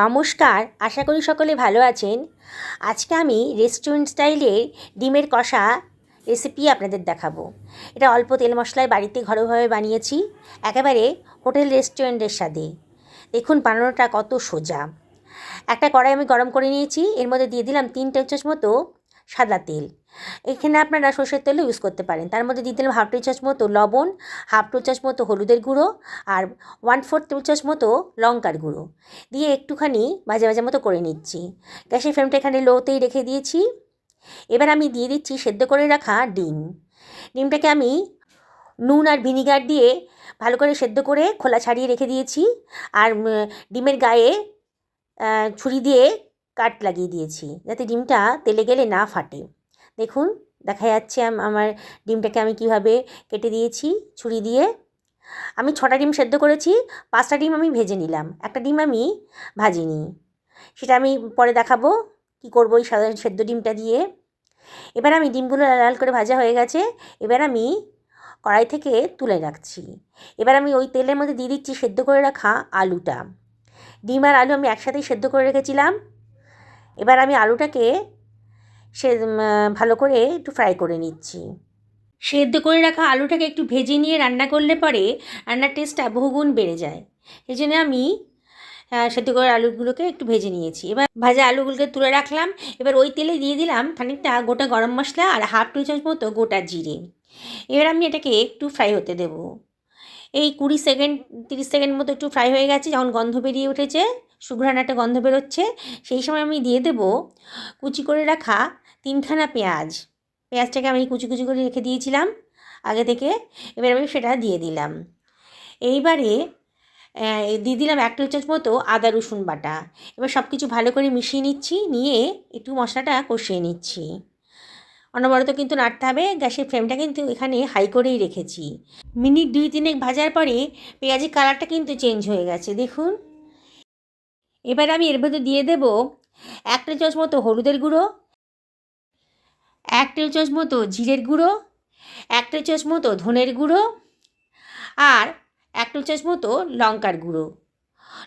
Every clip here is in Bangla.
নমস্কার, আশা করি সকলে ভালো আছেন। আজকে আমি রেস্টুরেন্ট স্টাইলের ডিমের কষা রেসিপি আপনাদের দেখাবো। এটা অল্প তেল মশলায় বাড়িতে ঘরোয়াভাবে বানিয়েছি, একেবারে হোটেল রেস্টুরেন্টের স্বাদে। দেখুন বানানোটা কত সোজা। একটা কড়াই আমি গরম করে নিয়েছি, এর মধ্যে দিয়ে দিলাম তিন টেবিল মতো সাদা তেল। এখানে আপনারা সর্ষের তেলও ইউজ করতে পারেন। তার মধ্যে দিয়ে দিলাম হাফ টেবিল চামচ মতো লবণ হাফ টেবিল চামচ মতো হলুদের গুঁড়ো আর ওয়ান ফোর্থ টেবিল চামচ মতো লঙ্কার গুঁড়ো। দিয়ে একটুখানি ভাজা ভাজা মতো করে নিচ্ছি। গ্যাসের ফ্লেমটা এখানে লোতেই রেখে দিয়েছি। এবার আমি দিয়ে দিচ্ছি সেদ্ধ করে রাখা ডিম। ডিমটাকে আমি নুন আর ভিনিগার দিয়ে ভালো করে সেদ্ধ করে খোলা ছাড়িয়ে রেখে দিয়েছি। আর ডিমের গায়ে ছুরি দিয়ে কাট লাগিয়ে দিয়েছি। যাতে ডিমটা তেলে গেলে না ফাটে। দেখুন, দেখা যাচ্ছে আম- আমার ডিমটাকে আমি কীভাবে কেটে দিয়েছি, ছুরি দিয়ে। আমি ছটা ডিম সেদ্ধ করেছি, পাঁচটা ডিম আমি ভেজে নিলাম। একটা ডিম আমি ভাজিনি। সেটা আমি পরে দেখাবো, কি করব এই সাদা সেদ্ধ ডিমটা দিয়ে। এবার আমি ডিমগুলো লাল লাল করে ভাজা হয়ে গেছে, এবার আমি কড়াই থেকে তুলে রাখছি। এবার আমি ওই তেলের মধ্যে দিয়ে দিচ্ছি সেদ্ধ করে রাখা আলুটা। ডিম আর আলু আমি একসাথেই সেদ্ধ করে রেখেছিলাম। এবার আমি আলুটাকে সে ভালো করে একটু ফ্রাই করে নিচ্ছি। সেদ্ধ করে রাখা আলুটাকে একটু ভেজে নিয়ে রান্না করলে পরে রান্নার টেস্টটা বহুগুণ বেড়ে যায়। এই জন্য আমি সেদ্ধ করে আলুগুলোকে একটু ভেজে নিয়েছি। এবার ভাজা আলুগুলোকে তুলে রাখলাম। এবার ওই তেলে দিয়ে দিলাম খানিকটা গোটা গরম মশলা আর হাফ টি চামচ মতো গোটা জিরে। এবার আমি এটাকে একটু ফ্রাই হতে দেবো। এই কুড়ি সেকেন্ড, তিরিশ সেকেন্ড মতো একটু ফ্রাই হয়ে গেছে, যখন গন্ধ বেরিয়ে উঠেছে সুঘ্রাণ গন্ধ বেরোচ্ছে, সেই সময় আমি দিয়ে দেবো কুচি করে রাখা তিনখানা পেঁয়াজ। পেঁয়াজটাকে আমি কুচি কুচি করে রেখে দিয়েছিলাম। আগে থেকে এবার আমি সেটা দিয়ে দিলাম। এইবারে দিয়ে দিলাম এক টেবিল চামচ মতো আদা, রসুন বাটা। এবার সব কিছু ভালো করে মিশিয়ে নিচ্ছি, নিয়ে একটু মশলাটা কষিয়ে নিচ্ছি। অনবরত কিন্তু নাড়তে হবে, গ্যাসের ফ্লেমটা কিন্তু এখানে হাই করেই রেখেছি। মিনিট দুই তিনেক ভাজার পরে পেঁয়াজের কালারটা কিন্তু চেঞ্জ হয়ে গেছে, দেখুন। এবার আমি এর ভেতর দিয়ে দেব এক চামচ মতো হলুদের গুঁড়ো এক টেবিল চামচ মতো জিরের গুঁড়ো, এক টেবিল চামচ মতো ধনের গুঁড়ো আর এক টেবিল চামচ মতো লঙ্কার গুঁড়ো।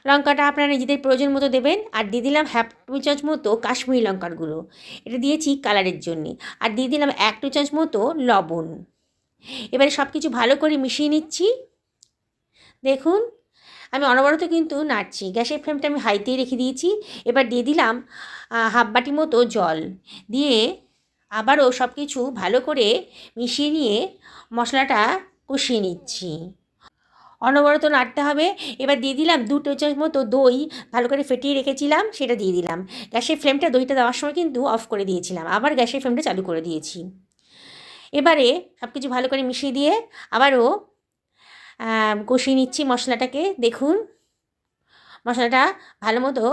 লঙ্কাটা আপনারা নিজেদের প্রয়োজন মতো দেবেন। আর দিয়ে দিলাম হাফ টেবিল চামচ মতো কাশ্মীরি লঙ্কার গুঁড়ো। এটা দিয়েছি কালারের জন্যে। আর দিয়ে দিলাম এক টেবিল চামচ মতো লবণ। এবারে সব কিছু ভালো করে মিশিয়ে নিচ্ছি। দেখুন, আমি অনবরত কিন্তু নাড়ছি। গ্যাসের ফ্লেমটা আমি হাইতেই রেখে দিয়েছি। এবার দিয়ে দিলাম হাফ বাটি মতো জল। দিয়ে আবারও সব কিছু ভালো করে মিশিয়ে নিয়ে মশলাটা কষিয়ে নিচ্ছি। অনবরত নাড়তে হবে। এবার দিয়ে দিলাম দু চামচ মতো দই ভালো করে ফেটিয়ে রেখেছিলাম, সেটা দিয়ে দিলাম। গ্যাসের ফ্লেমটা দইটা দেওয়ার সময় কিন্তু অফ করে দিয়েছিলাম। আবার গ্যাসের ফ্লেমটা চালু করে দিয়েছি। এবারে সব কিছু ভালো করে মিশিয়ে দিয়ে আবারও কষিয়ে নিচ্ছি মশলাটাকে। দেখুন, মশলাটা ভালো মতো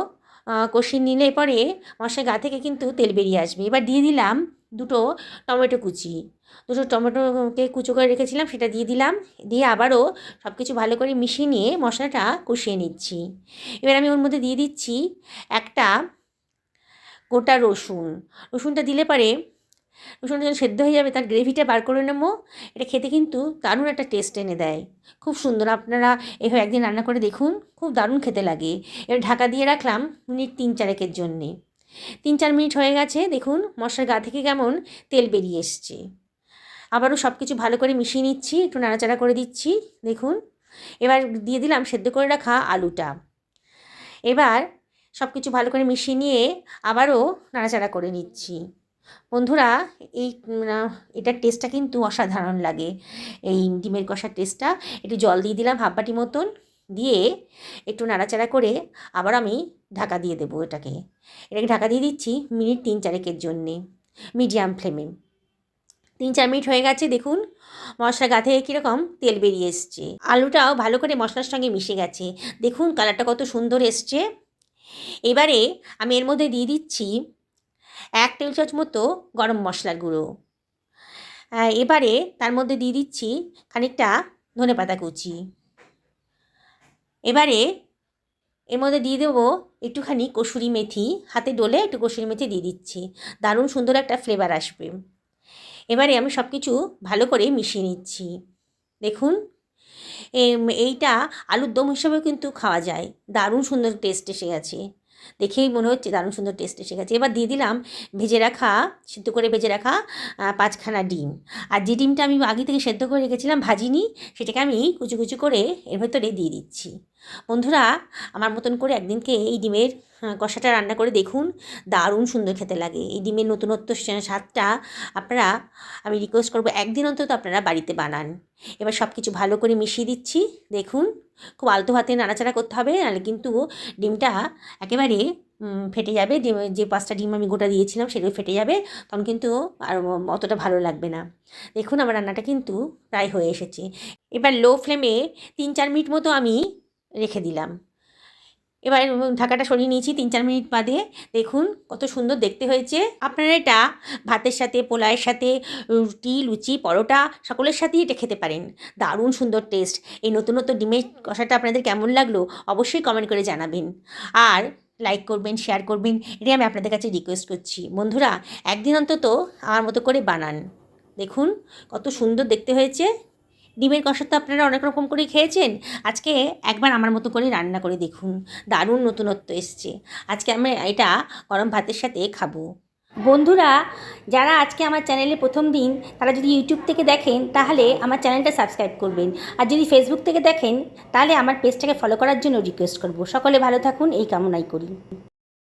কষিয়ে নিলে পরে মশলার গা থেকে কিন্তু তেল বেরিয়ে আসবে। এবার দিয়ে দিলাম দুটো টমেটো কুচি। দুটো টমেটোকে কুচো করে রেখেছিলাম, সেটা দিয়ে দিলাম। দিয়ে আবারও সব কিছু ভালো করে মিশিয়ে নিয়ে মশলাটা কষিয়ে নিচ্ছি। এবার আমি ওর মধ্যে দিয়ে দিচ্ছি একটা গোটা রসুন। রসুনটা দিলে পরে রসুনটা যখন সেদ্ধ হয়ে যাবে, তার গ্রেভিটা বার করে নেব। এটা খেতে কিন্তু দারুণ একটা টেস্ট এনে দেয়। খুব সুন্দর, আপনারা এভাবে একদিন রান্না করে দেখুন, খুব দারুণ খেতে লাগে। এবার ঢাকা দিয়ে রাখলাম মিনিট তিন চারেকের জন্যে। তিন চার মিনিট হয়ে গেছে, দেখুন মশলার গা থেকে কেমন তেল বেরিয়ে এসছে। আবারও সব কিছু ভালো করে মিশিয়ে নিচ্ছি, একটু নাড়াচাড়া করে দিচ্ছি, দেখুন। এবার দিয়ে দিলাম সেদ্ধ করে রাখা আলুটা। এবার সব কিছু ভালো করে মিশিয়ে নিয়ে আবারও নাড়াচাড়া করে নিচ্ছি। বন্ধুরা, এই এটার টেস্টটা কিন্তু অসাধারণ লাগে। এই ডিমের কষার টেস্টটা একটু জল দিয়ে দিলাম হাফ বাটি মতন, দিয়ে একটু নাড়াচাড়া করে আবার আমি ঢাকা দিয়ে দেবো এটাকে। এটাকে ঢাকা দিয়ে দিচ্ছি মিনিট তিন চারেকের জন্যে, মিডিয়াম ফ্লেমে। তিন চার মিনিট হয়ে গেছে, দেখুন মশলা গা থেকে কীরকম তেল বেরিয়ে এসছে। আলুটাও ভালো করে মশলার সঙ্গে মিশে গেছে। দেখুন কালারটা কত সুন্দর এসছে। এবারে আমি এর মধ্যে দিয়ে দিচ্ছি এক টেবিল চামচ মতো গরম মশলার গুঁড়ো। এবারে তার মধ্যে দিয়ে দিচ্ছি খানিকটা ধনে পাতা কুচি। এবারে এর মধ্যে দিয়ে দেবো একটুখানি কসুরি মেথি। হাতে ডলে একটু কসুরি মেথি দিয়ে দিচ্ছি। দারুণ সুন্দর একটা ফ্লেভার আসবে। এবারে আমি সব কিছু ভালো করে মিশিয়ে নিচ্ছি। দেখুন এইটা আলুর দম হিসাবেও কিন্তু খাওয়া যায়। দারুণ সুন্দর টেস্ট এসে গেছে। দেখেই মনে হচ্ছে দারুণ সুন্দর টেস্ট এসে গেছে। এবার দিয়ে দিলাম ভেজে রাখা, সিদ্ধ করে ভেজে রাখা পাঁচখানা ডিম। আর যে ডিমটা আমি আগে থেকে সেদ্ধ করে রেখেছিলাম, ভাজিনি, সেটাকে আমি কুচু কুচু করে এর ভেতরে দিয়ে দিচ্ছি। বন্ধুরা, আমার মতন করে একদিনকে এই ডিমের কষাটা রান্না করে দেখুন। দারুণ সুন্দর খেতে লাগে। এই ডিমের নতুনত্ব স্বা- স্বাদটা আপনারা, আমি রিকোয়েস্ট করব একদিন অন্তত আপনারা বাড়িতে বানান। এবার সব কিছু ভালো করে মিশিয়ে দিচ্ছি। দেখুন, খুব আলতো হাতে নাড়াচাড়া করতে হবে, নাহলে কিন্তু ডিমটা একেবারে ফেটে যাবে। ডিম, যে পাঁচটা ডিম আমি গোটা দিয়েছিলাম সেগুলো ফেটে যাবে, তখন কিন্তু আর অতটা ভালো লাগবে না। দেখুন আমার রান্নাটা কিন্তু প্রায় হয়ে এসেছে। এবার লো ফ্লেমে তিন চার মিনিট মতো আমি রেখে দিলাম। এবার ঢাকাটা সরিয়ে নিয়েছি, তিন চার মিনিট বাদে। দেখুন কত সুন্দর দেখতে হয়েছে। আপনারা এটা ভাতের সাথে, পোলাওয়ের সাথে, রুটি, লুচি, পরোটা, সকলের সাথেই এটা খেতে পারেন। দারুণ সুন্দর টেস্ট এই নতুন নতুন ডিমের কষাটা আপনাদের কেমন লাগল অবশ্যই কমেন্ট করে জানাবেন। আর লাইক করবেন শেয়ার করবেন, এটাই আমি আপনাদের কাছে রিকোয়েস্ট করছি। বন্ধুরা, একদিন অন্তত আমার মতো করে বানান। দেখুন কত সুন্দর দেখতে হয়েছে। ডিমের কষা তো আপনারা অনেক রকম করে খেয়েছেন। আজকে একবার আমার মতো করে রান্না করে দেখুন। দারুণ নতুনত্ব এসছে। আজকে আমি এটা গরম ভাতের সাথে খাব। বন্ধুরা, যারা আজকে আমার চ্যানেলে প্রথম দিন, তারা যদি ইউটিউব থেকে দেখেন, তাহলে আমার চ্যানেলটা সাবস্ক্রাইব করবেন। আর যদি ফেসবুক থেকে দেখেন, তাহলে আমার পেজটাকে ফলো করার জন্য রিকোয়েস্ট করব। সকলে ভালো থাকুন, এই কামনাই করি।